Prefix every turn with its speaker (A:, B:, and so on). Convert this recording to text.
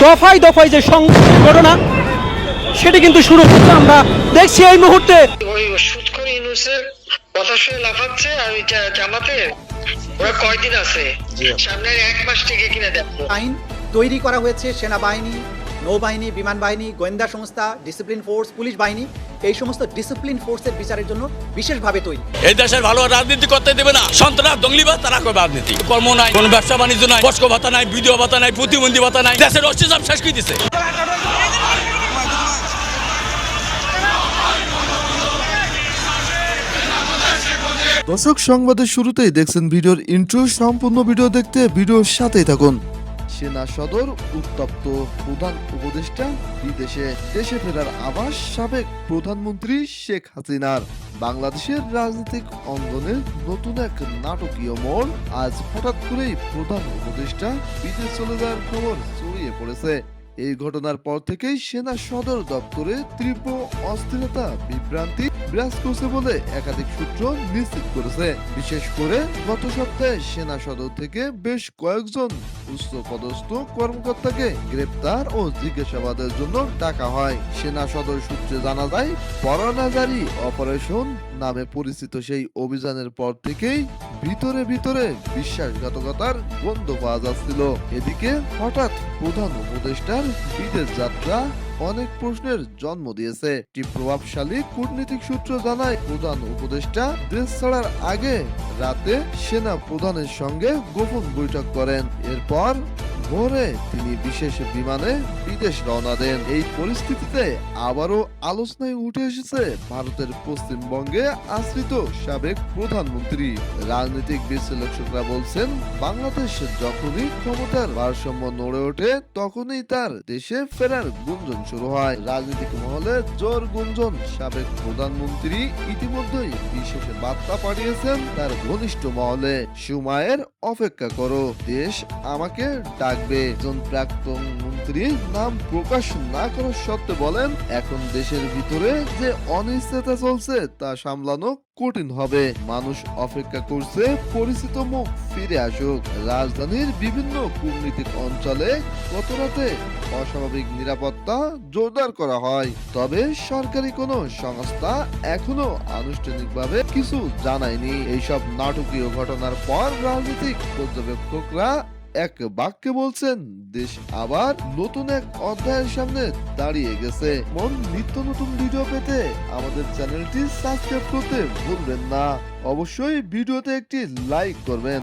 A: দফায় দফায় যে সংঘর্ষের ঘটনা সেটি কিন্তু শুরু হচ্ছে আমরা দেখছি এই মুহূর্তে।
B: ওই কথা শুনে লাফাচ্ছে আর ওই জা- জামাতে ওরা কয়দিন আছে? সামনের এক মাস থেকে কিনা দেখব।
C: আইন তৈরি করা হয়েছে সেনাবাহিনী নৌবাহিনী বিমান বাহিনী গোয়েন্দা সংস্থা ডিসিপ্লিন ফোর্স পুলিশ বাহিনী এই সমস্ত ডিসিপ্লিন ফোর্সের বিচারের জন্য বিশেষভাবে তৈরি।
D: এই দেশের ভালো রাজনীতি করতে দেবে না। সন্ত্রাস দঙ্গলিবাদ তারা করবে রাজনীতি। কর্ম নাই কোনো ব্যবসা বাণিজ্য নাই বস্ক ভাতা নাই বিডিও ভাতা নাই প্রতিবন্ধী ভাতা নাই দেশের অস্তিত্ব শেষ করে দিছে।
E: দর্শক সংবাদের শুরুতেই দেখছেন ভিডিওর ইন্ট্রো সম্পূর্ণ ভিডিও দেখতে ভিডিওর সাথেই থাকুন। সেনা সদর উত্তপ্ত প্রধান উপদেষ্টা বিদেশে দেশে ফেরার আবাস সাবেক প্রধানমন্ত্রী শেখ হাসিনার। বাংলাদেশের রাজনৈতিক অঙ্গনে নতুন এক নাটকীয় মোড় আজ হঠাৎ করেই প্রধান উপদেষ্টা বিদেশ চলে যাওয়ার খবর ছড়িয়ে পড়েছে। এই ঘটনার পর থেকেই সেনা সদর দপ্তরে তীব্র অস্থিরতা, বিভ্রান্তি বিরাজ করছে বলে একাধিক সূত্র নিশ্চিত করেছে। বিশেষ করে গত সপ্তাহে সেনা সদর থেকে বেশ কয়েকজন উচ্চ পদস্থ কর্মকর্তাকে গ্রেপ্তার ও জিজ্ঞাসাবাদের জন্য ডাকা হয়। সেনা সদর সূত্রে জানা যায় পরানাজারি অপারেশন নামে পরিচিত সেই অভিযানের পর থেকেই ভিতরে ভিতরে বিশ্বাসঘাতকতার গন্ধ পাওয়া যাচ্ছিল। এদিকে হঠাৎ প্রধান উপদেষ্টার বিদেশ যাত্রা অনেক প্রশ্নের জন্ম দিয়েছে। একটি প্রভাবশালী কূটনীতিক সূত্র জানায়, প্রধান উপদেষ্টা দেশ ছাড়ার আগে রাতে সেনা প্রধানের সঙ্গে গোপন বৈঠক করেন। এরপর ভোরে তিনি বিশেষ বিমানে বিদেশ রওনা দেন। এই পরিস্থিতিতে আবারও আলোচনায় উঠে এসেছে ভারতের পশ্চিমবঙ্গে আশ্রিত সাবেক প্রধানমন্ত্রী। রাজনৈতিক বিশ্লেষকরা বলছেন, বাংলাদেশ যখনই ক্ষমতার ভারসাম্য নড়ে ওঠে, তখনই তার দেশে ফেরার গুঞ্জন শুরু হয়। রাজনৈতিক মহলে জোর গুঞ্জন সাবেক প্রধানমন্ত্রী ইতিমধ্যেই বিশেষ বার্তা পাঠিয়েছেন তার ঘনিষ্ঠ মহলে। সুমায়ের অপেক্ষা করো, দেশ আমাকে ডাকবে একজন প্রাক্তন মন্ত্রী নাম প্রকাশ না করার সত্ত্বে বলেন, এখন দেশের ভিতরে যে অনিশ্চয়তা চলছে তা সামলানো কঠিন হবে। মানুষ অপেক্ষা করছে পরিচিত মুখ ফিরে আসুক। রাজধানীর বিভিন্ন কূটনীতিক অঞ্চলে গত রাতে অস্বাভাবিক নিরাপত্তা জোরদার করা হয়। তবে সরকারি কোনো সংস্থা এখনও আনুষ্ঠানিকভাবে কিছু জানায়নি। এইসব নাটকীয় ঘটনার পর রাজনৈতিক পর্যবেক্ষকরা এক বাক্যে বলছেন, দেশ আবার নতুন এক অধ্যায়ের সামনে দাঁড়িয়ে গেছে। মন নিত্য নতুন ভিডিও পেতে আমাদের চ্যানেলটি সাবস্ক্রাইব করতে ভুলবেন না। অবশ্যই ভিডিওতে একটি লাইক করবেন।